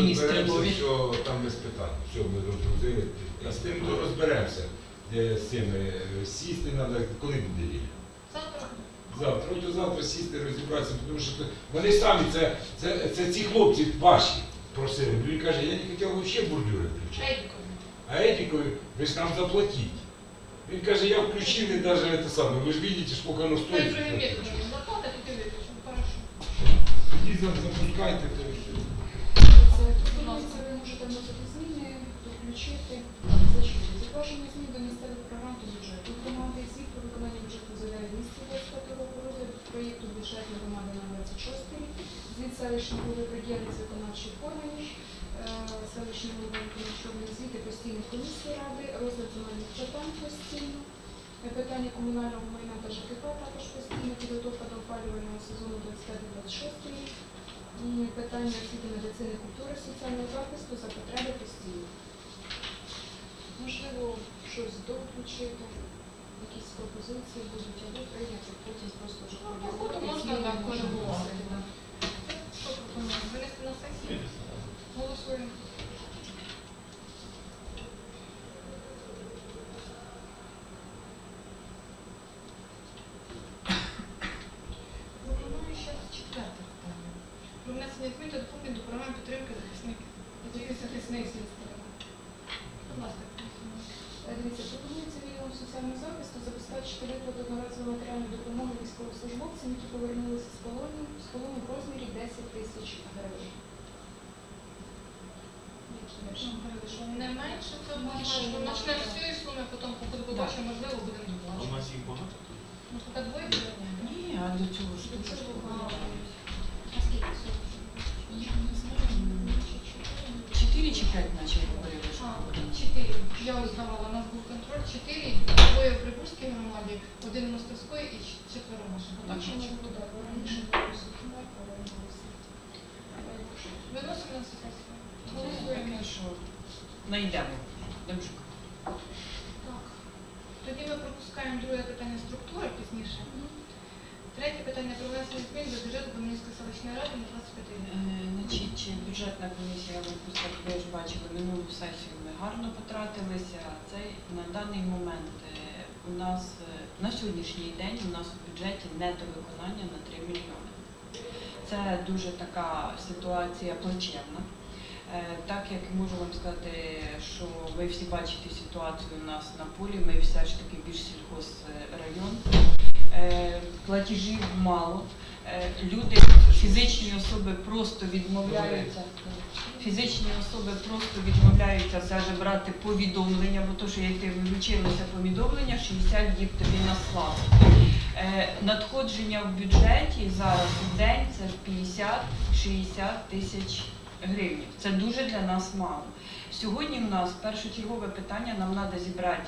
Розберемося, нові. Що там без питань, все ми розгрузили. А з тим то розберемося, де з цими е, сісти треба, коли буде вільно. Завтра. Завтра, от завтра сісти, розібратися, тому що вони самі, це, це, це ці хлопці ваші просили. Він каже, я не хотів взагалі бурдюри включати. А Едікові, ви ж нам заплатіть. Він каже, я включив і навіть це саме. Ви ж бачите, скільки воно стоїть. другим вітром ти виключимо. Хорошо. Тоді запускайте. то і все. Це пропонується, ви можете вносити зміни, доключити, зачитати. Запрошення змін до місцевих програм та бюджету. Громади звіт про виконання бюджету заявляє місце 25 року розгляд проєкту бюджетної громади на 26 рік. Звіт селищної голови діяльність виконавчих органів, е, голови виконавчого звіти постійних комісій ради, розгляд земельних питань постійно. Е, Питання комунального майна та ЖКХ також постійно, підготовка до опалювального сезону 25-26 рік. М, Питання освіти, медицини, культури, соціального захисту за потреби постійно. Можливо, щось доключити, якісь пропозиції будуть або прийняти, потім просто вже Ну, можна, на кожен можна коригувати, вносити, да. да. Що пропонуємо? Винести на сесію? Голосуємо. Пропоную ще четверте питання. Про внесення змін та доповнень до програми підтримки захисників. Захисних сільських. Будь ласка, Е, Дивіться, пропонується відділом соціального захисту забезпечити виплату одноразової матеріальної допомоги які повернулися з полону, з полону в розмірі 10 тисяч гривень. Не менше, то Менше можна, не почне можна. з цієї суми, потім по можливо, будемо А у нас їх багато? Ну, поки двоє? Ні, а для чого ж? До цього А, скільки? Я не знаю. Чотири чи п'ять наче Я узнавала, у нас був контроль, чотири, двоє в Прибузькій громаді, один в Мостовської і четверо наших. Так, ми буде, раніше виносимо на сесію. Голосуємо. що знайдемо. Так. Тоді ми пропускаємо друге питання структури пізніше. Питання про внесення змін до бюджету Домінської селищної ради на 25 рік. Е, Значить, бюджетна комісія, ви просто ви ж бачили, минулу сесію ми гарно потратилися. Цей на даний момент е, у нас е, на сьогоднішній день у нас у бюджеті недовиконання на 3 мільйони. Це дуже така ситуація плачевна. Е, Так як можу вам сказати, що ви всі бачите ситуацію у нас на полі, ми все ж таки більш сільхозрайон. Е, Платежів мало. Е, Люди, фізичні особи просто відмовляються. Фізичні особи просто відмовляються даже брати повідомлення, бо то, що як ти вилучилося повідомлення, 60 діб тобі наслав. Е, надходження в бюджеті зараз в день це 50-60 тисяч гривень. Це дуже для нас мало. Сьогодні в нас першочергове питання, нам треба зібрати,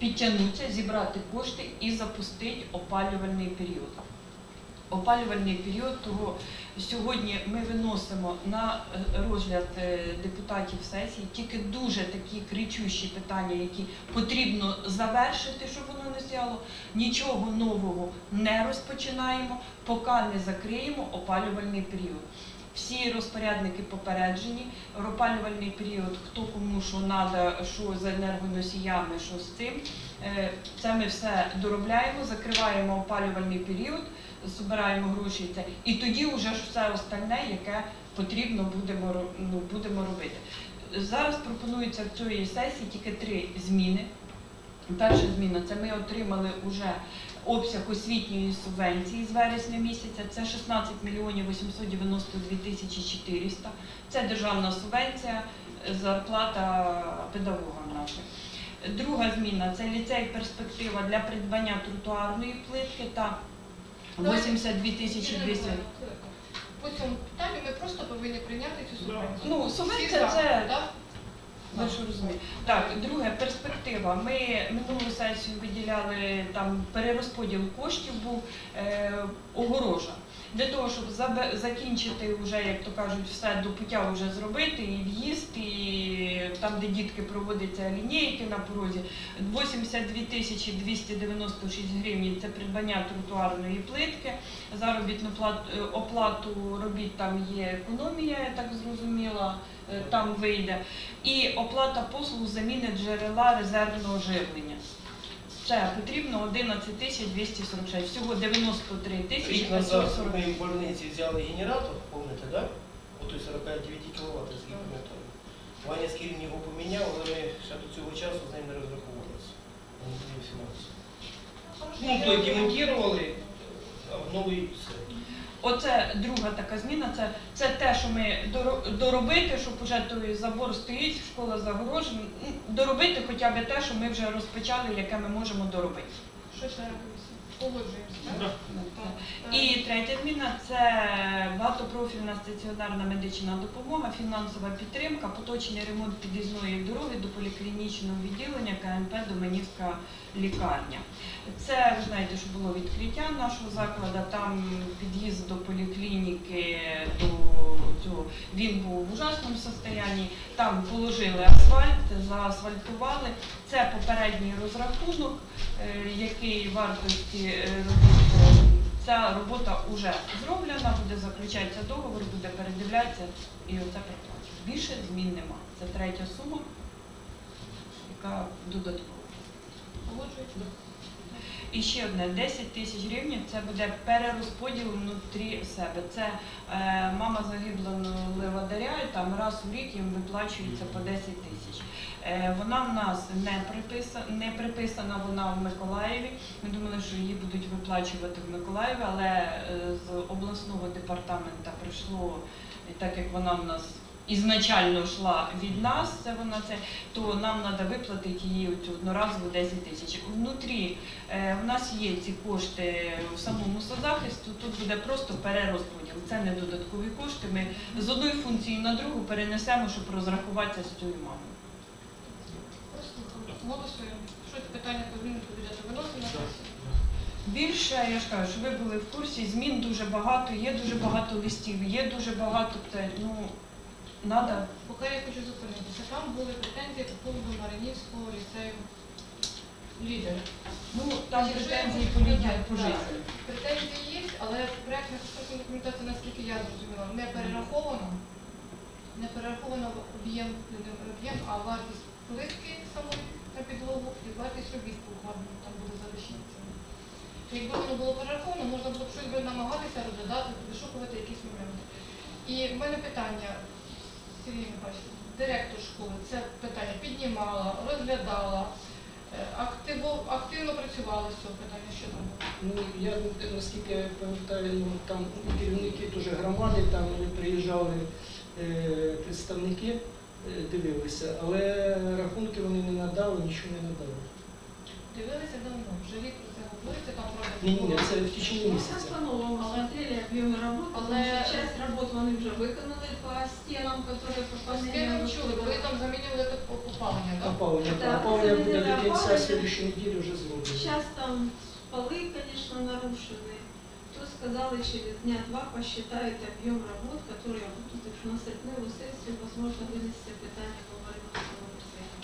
підтягнутися, зібрати кошти і запустити опалювальний період. Опалювальний період, того сьогодні ми виносимо на е, розгляд е, депутатів сесії тільки дуже такі кричущі питання, які потрібно завершити, щоб воно не стояло. Нічого нового не розпочинаємо, поки не закриємо опалювальний період. Всі розпорядники попереджені, опалювальний період, хто кому що треба, що з енергоносіями, що з цим. Е, Це ми все доробляємо, закриваємо опалювальний період, збираємо гроші. Це і тоді вже все остальне, яке потрібно будемо ну, будемо робити. Зараз пропонується в цій сесії тільки три зміни. Перша зміна це ми отримали вже обсяг освітньої субвенції з вересня місяця. Це 16 мільйонів 892 тисячі 400. Це державна субвенція, зарплата педагогам нашим. Друга зміна це ліцей перспектива для придбання тротуарної плитки та 82 тисячі 200. По цьому питанню ми просто повинні прийняти цю субвенцію. Ну, субвенція це так? Ви ж розумієте. Так, друге, перспектива. Ми минулу сесію виділяли там перерозподіл коштів був е, огорожа. Для того, щоб закінчити вже, як то кажуть, все до пуття вже зробити, і в'їзд, і там, де дітки проводяться лінійки на порозі, 82 тисячі 296 гривень це придбання тротуарної плитки, заробітну е, оплату робіт там є економія, я так зрозуміла, е, там вийде. І оплата послуг заміни джерела резервного живлення. Це потрібно 11 тисяч 246, всього 93 тисячі Рік назад 540. ми в больниці взяли генератор, помните, да? Отой 49 кВт, який пам'ятаю. Ваня Скірін його поміняв, але ми ще до цього часу з ним не розраховувалися. Він не 18. Ну, той демонтували, а новий все. Оце друга така зміна. Це, це те, що ми доро- доробити, щоб уже той забор стоїть, школа загорожена. ну, Доробити хоча б те, що ми вже розпочали, яке ми можемо доробити. Що ще? Погоджуємося, так? І третя зміна це багатопрофільна стаціонарна медична допомога, фінансова підтримка, поточний ремонт під'їзної дороги до поліклінічного відділення КМП Доменівська лікарня. Це ви знаєте, що було відкриття нашого закладу. Там під'їзд до поліклініки до цього він був в ужасному стані. Там положили асфальт, заасфальтували. Це попередній розрахунок, е, який вартості е, е, Ця робота вже зроблена, буде заключатися договор, буде передивлятися і оце проплачено. Більше змін нема. Це третя сума, яка додаткова. Погоджуєтеся? І ще одне 10 тисяч гривень це буде перерозподіл внутрі себе. Це е, мама загиблого левадаря, і там раз у рік їм виплачується по 10 тисяч. Е, вона в нас не приписана, не приписана вона в Миколаєві. Ми думали, що її будуть виплачувати в Миколаєві, але е, з обласного департаменту прийшло, так як вона в нас ізначально йшла від нас, це вона це, то нам треба виплатити її цю одноразову 10 тисяч. Внутрі Е, У нас є ці кошти в самому соцзахисту, тут буде просто перерозподіл. Це не додаткові кошти. Ми з одної функції на другу перенесемо, щоб розрахуватися з цією мамою. Голосуємо. Що це питання по зміни до бюджету виносимо на сесію? Більше я ж кажу, що ви були в курсі, змін дуже багато, є дуже багато листів, є дуже багато це, ну, надо. Поки я хочу зупинитися. Там були претензії по поводу Маринівського ліцею лідера. Ну, там Значить, претензії по лінії по житті. Претензії є, але проєктна експертна документація, наскільки я зрозуміла, не перерахована. Не перерахована об'єм, не об'єм, а вартість плитки самої на підлогу і вартість робіт по укладенню, там буде залишені ціни. Якби воно було перераховано, можна було б щось би намагатися розглядати, вишукувати якісь моменти. І в мене питання, Сергій Михайлович, директор школи це питання піднімала, розглядала, е, активо, активно працювала з цього питання, що там було. Ну, я наскільки я пам'ятаю, ну, там керівники дуже громади, там вони приїжджали е, представники, е, дивилися, але рахунки вони не надали, нічого не надали. Дивилися давно, вже рік про це говориться, там правда. Ні, ні, було. це в течение місяця. Постановам смотрели объемы работ, Але- потому что часть работ вони вже виконали по стенам, которые З попали ким ви чули, коли там замінювали те опалення, так? Опалення, Так, опалення це буде не до кінця опалення. слідчої неділі вже зроблено. Сейчас там полы, конечно, нарушены. То сказали, через дня два посчитают объем работ, которые будут так что на серпневу сессию, возможно, вынести питание по Маринскому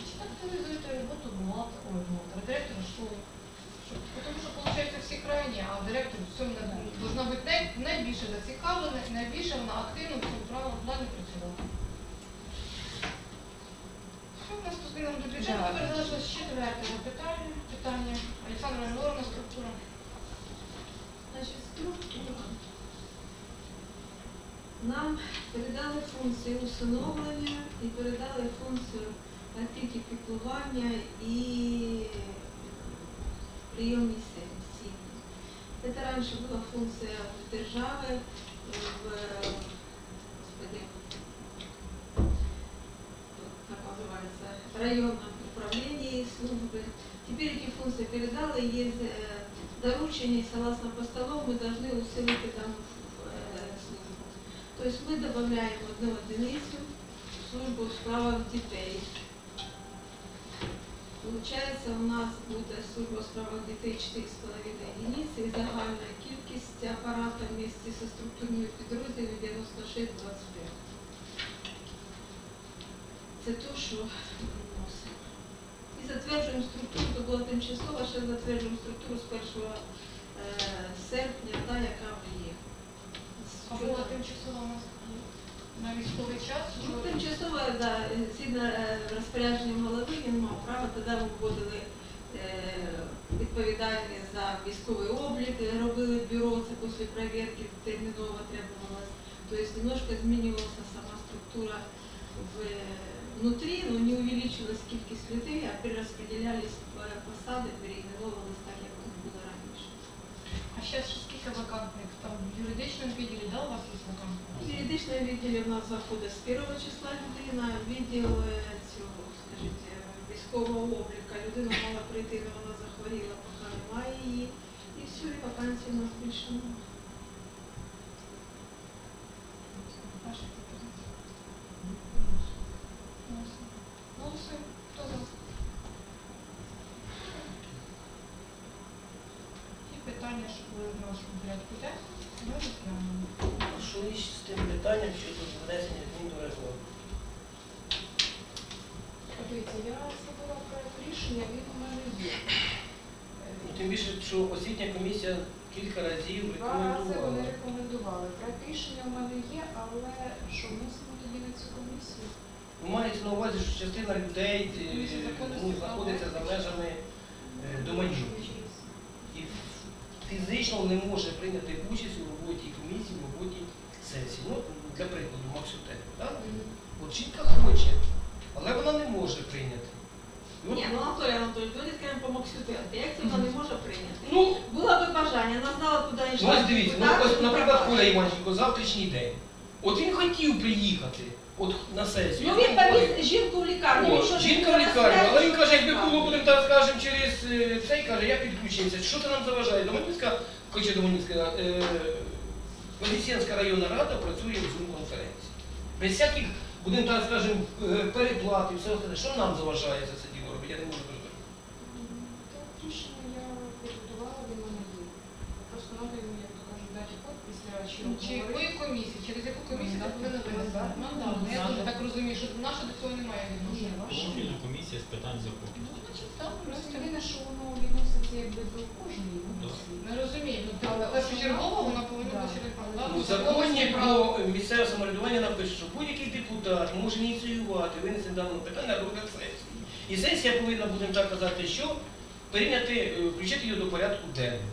Чи так активізуєте роботу бухгалтера, ой, бухгалтера, директора школи? Щоб, тому що, виходить, всі крайні, а директор в цьому должна бути най, найбільше зацікавлена, найбільше вона активно в цьому правильному плані працювала. Що в нас тут до бюджету? Да. Тепер залишилось четверте запитання. Питання. Олександра Григоровна, структура. Значит, структура. Нам передали функції усиновлення і передали функцію опіки піклування і прийомні сім'ї. Це раніше була функція в держави, в господи, как называется, районном управлении службы. Теперь эти функции передали, есть э, доручение, согласно постанову, мы должны усилить данную э, службу. То есть мы добавляем одну единицу в службу у справах дітей. Получається, у нас буде служба у дітей 4,5 единиці і загальна кількість апарата в місті зі структурною підрозділів 96-25. Це то, що вносимо. І затверджуємо структуру, то була тимчасова, ще затверджуємо структуру з 1 е, серпня, та, яка є. А була тимчасова у нас на військовий час? Ну, тимчасово, да, згідно е, розпорядженням голови, він мав право, тоді ми вводили е, відповідальність за військовий облік, е, робили бюро, це після перевірки терміново требувалось. Тобто немножко змінювалася сама структура в, внутрі, но не увеличилась кількість людей, а перерозподілялись е, посади, переименовувались так, як тут було раніше. А зараз скільки вакантних? Там в юридичному відділі, да, у вас є вакантних? В юридичному відділі в нас заходить з першого числа людина, відділ цього, скажіть, е, військового обліка. Людина мала прийти, але вона захворіла, поки немає її. І все, і вакансій у нас більше немає. Ваші пропозиції? Голосуємо. Голосуємо. Хто за? Ті питання, що були в нашому порядку денному, ми розглянули. Що з тим питанням щодо внесення змін до регламенту? Дивіться, я зробила проект рішення, він у мене є. Ну, Тим більше, що освітня комісія кілька разів Два рази вони рекомендувала. рекомендували. Проект рішення у мене є, але що вносимо тоді на цю комісію? Ну, Мається на увазі, що частина людей е, ну, знаходиться за межами е, доманів. Фізично не може прийняти участь у роботі комісії, в роботі сесії. Ну, для прикладу, Максютек. Да? От жінка хоче, але вона не може прийняти. От, Ні, ну Анатолій Анатолійович, давайте скажемо по Максютенку. Як це вона не може прийняти? ну, Було би бажання, вона знала, куди ну, ось дивіться, ну, ось, наприклад, Коля. Іванченко, завтрашній день. От він хотів приїхати от, на сесію. Ну він повіз жінку в лікарню. О, він що, жінка в лікарні, але він каже, якби було, будемо так скажемо, через е, цей, каже, я підключився. Що це нам заважає? Доманівська, хоче Доманівська, е, Медицинська районна рада працює в Zoom-конференції. Без всяких, будемо так скажемо, е, переплат і все остальне. Що нам заважає це все діло робити? Я не можу зрозуміти. Так, рішення я підготувала, він у мене є. Просто треба йому, як то кажуть, дати ход після Ну, чого Чи якої комісії? Через яку комісію це повинно винести? Мандат. Ну, Я теж так розумію, що наша до цього немає відношення. Профільна комісія з питань закону. Ну, значить, так, Просто просто єдине, що воно відноситься якби до кожної комісії. Ми розуміємо, Але але першочергово вона повинна бути через мандат. Ну, в законі про місцеве самоврядування написано, що будь-який депутат може ініціювати винесення даного питання на розгляд сесії. І сесія повинна, будемо так казати, що прийняти, е, включити її до порядку денного.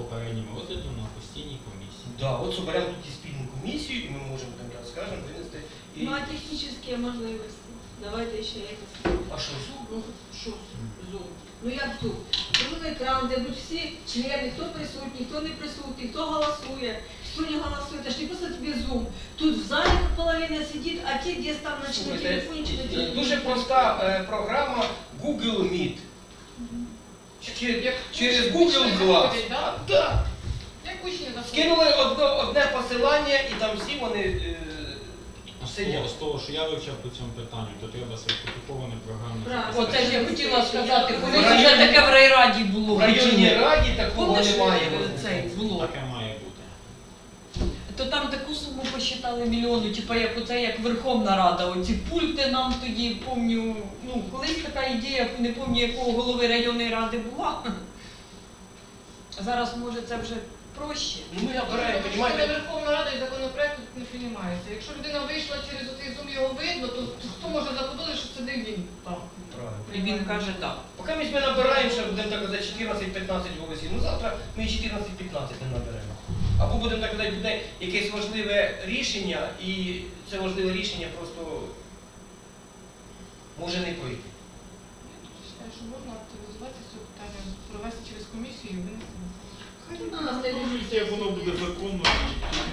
Попереднім розглядом на постійній комісії. Да, от соберемо тоді спільну комісію, і ми можемо там так скажемо винести. І... Ну, а технічні можливості. Давайте ще якось. А що зуб? Ну, що зум? Ну як зум? Зум екран, де будуть всі члени, хто присутній, хто не присутній, хто голосує, хто не голосує. Це ж не просто тобі зум. Тут в залі половина сидить, а ті десь там на телефоні. Дуже проста е, програма Google Meet. Чи- Як Через Google Glass. да? Так. Як учні заходять? Скинули одне, одне посилання і там всі вони е, А з того, з того, що я вивчав по цьому питанню, то треба сертифіковане програмне Правильно. забезпечення. Оце ж я хотіла сказати, В колись районі- вже таке в райраді було. В районній раді такого Помниш, немає. е, цей було. Таке має бути. То там таку суму посчитали мільйону, типу як оце як Верховна Рада. Оці пульти нам тоді помню. Ну, колись така ідея, не пам'ятаю, якого голови районної ради була. Зараз може це вже проще. Ну ми набираємо, розумієте? Верховна Рада і законопроект тут не приймається. Якщо людина вийшла через оцей зум, його видно, то хто може заподозрити, що це не він там. Правильно. І він каже так. Поки ми ми набираємо, ще будемо так казати 14-15 голосів. Ну завтра ми 14-15 не наберемо. Або будемо так казати, буде якесь важливе рішення, і це важливе рішення просто може не пройти. Я вважаю, що можна активізувати це питання, провести через комісію і винести. на. Ну, на слідуючий Як воно буде законно,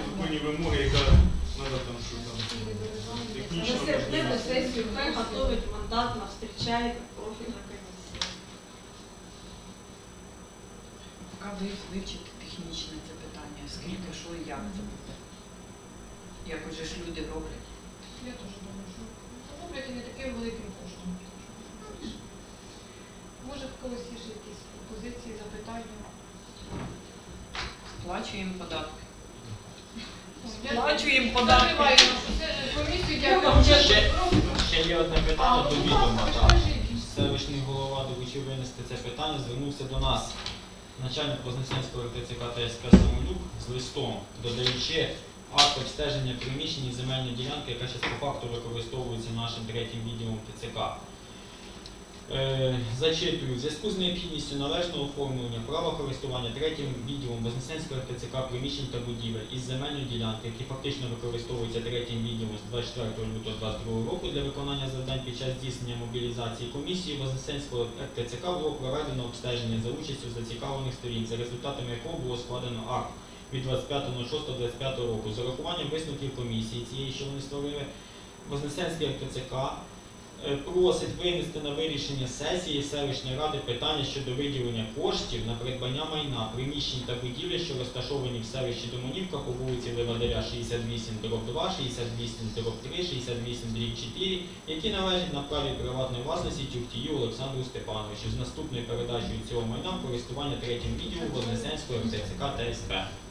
законні вимоги, яка треба там що там технічно На серпневу сесію хай готовить мандат, нас зустрічає профільна комісія. Поки ви вивчите Як же ж люди роблять? Я теж думаю, що роблять і не таким великим коштом. Може, в когось є ще якісь пропозиції, запитання. Сплачуємо податки. Сплачуємо податки. Комісію дякую. Ще є одне питання до відома. Селищний голова довучив винести це питання, звернувся до нас, начальник Вознесенського РТЦК ТСК Самолюк з листом, додаючи акт обстеження приміщень і земельної ділянки, яка зараз по факту використовується нашим третім відділом ТЦК. Е, зачитую, в зв'язку з необхідністю належного оформлення права користування третім відділом Вознесенського РТЦК приміщень та будівель із земельної ділянки, які фактично використовуються третім відділом з 24 лютого 2022 року для виконання завдань під час здійснення мобілізації комісії Вознесенського РТЦК було проведено обстеження за участю зацікавлених сторін, за результатами якого було складено акт від 25.06.25 року. З урахуванням висновків комісії цієї, що вони створили, Вознесенський РТЦК е, просить винести на вирішення сесії селищної ради питання щодо виділення коштів на придбання майна, приміщень та будівель, що розташовані в селищі Домонівка по вулиці Левадаря 68 дроб 2, 68 дроб 3, 68 дріб 4, які належать на праві приватної власності Тюхтію Олександру Степановичу з наступною передачею цього майна в користування третім відділу Вознесенського РТЦК ТСП. Хтось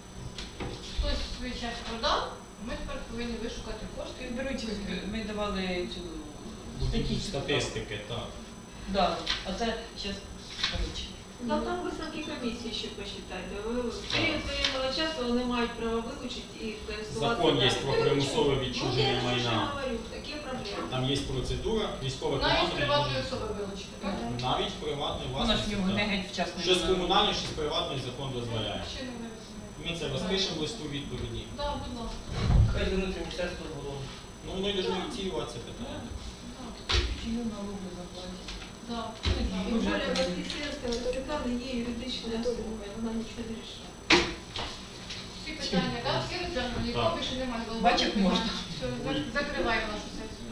свій час продав, ми тепер повинні вишукати кошти і Беруть, ми давали цю статистику. статистики, так. Да, а це зараз, коротше. Та там висновки комісії ще посчитайте. Ви період воєнного часу вони мають право вилучити і користуватися. Закон є про примусове відчуження Ну, я майна. говорю, такі проблеми. Там є процедура, військове навіть приватної особи вилучити, так? Навіть приватної Вона ж в власності. нього не так. геть вчасно. Що з комунальної, що з приватної закон дозволяє. Ще не. Ми це розпишемо листу відповіді. Так, будь ласка. Хай звернуться в Міністерство оборони. Ну воно й дуже ініціювати це питання. Чию налоги заплатять? Так. І Воскресенська, ТЦК не є юридичною особою, вона нічого не рішає. Всі питання, так? Всі розглянули, нікого більше немає. Бач, як можна. Все, закриваємо нашу сесію.